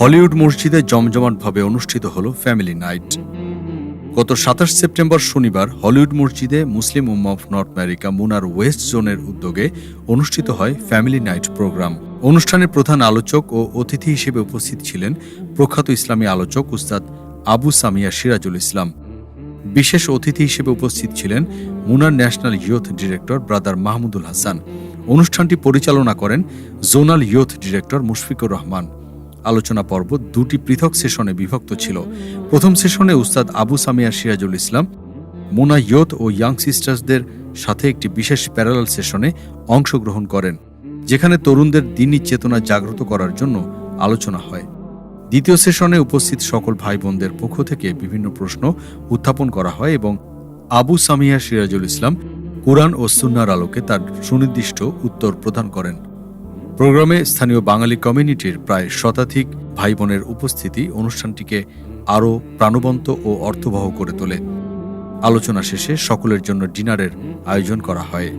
Hollywood মসজিদে জমজমাটভাবে অনুষ্ঠিত হল ফ্যামিলি নাইট। গত সাতাশ সেপ্টেম্বর শনিবার হলিউড মসজিদে মুসলিম উম্মা অফ নর্থ আমেরিকা মুনার ওয়েস্ট জোনের উদ্যোগে অনুষ্ঠিত হয় ফ্যামিলি নাইট প্রোগ্রাম। অনুষ্ঠানে প্রধান আলোচক ও অতিথি হিসেবে উপস্থিত ছিলেন প্রখ্যাত ইসলামী আলোচক উস্তাদ আবু সামিয়া সিরাজুল ইসলাম। বিশেষ অতিথি হিসেবে উপস্থিত ছিলেন Munnar national youth director brother Mahmudul Hasan. অনুষ্ঠানটি পরিচালনা করেন zonal youth director Mushfiqur Rahman. আলোচনা পর্ব দুটি পৃথক সেশনে বিভক্ত ছিল। প্রথম সেশনে উস্তাদ আবু সামিয়া সিরাজুল ইসলাম, মোনা ইয়ুথ ও ইয়াং সিস্টার্সদের সাথে একটি বিশেষ প্যারালাল সেশনে অংশগ্রহণ করেন, যেখানে তরুণদের দিনই চেতনা জাগ্রত করার জন্য আলোচনা হয়। দ্বিতীয় সেশনে উপস্থিত সকল ভাই বোনদের পক্ষ থেকে বিভিন্ন প্রশ্ন উত্থাপন করা হয় এবং আবু সামিয়া সিরাজুল ইসলাম কোরআন ও সুন্নার আলোকে তার সুনির্দিষ্ট উত্তর প্রদান করেন। প্রোগ্রামে স্থানীয় বাঙালি কমিউনিটির প্রায় শতাধিক ভাই বোনের উপস্থিতি অনুষ্ঠানটিকে আরও প্রাণবন্ত ও অর্থবহ করে তোলে। আলোচনা শেষে সকলের জন্য ডিনারের আয়োজন করা হয়।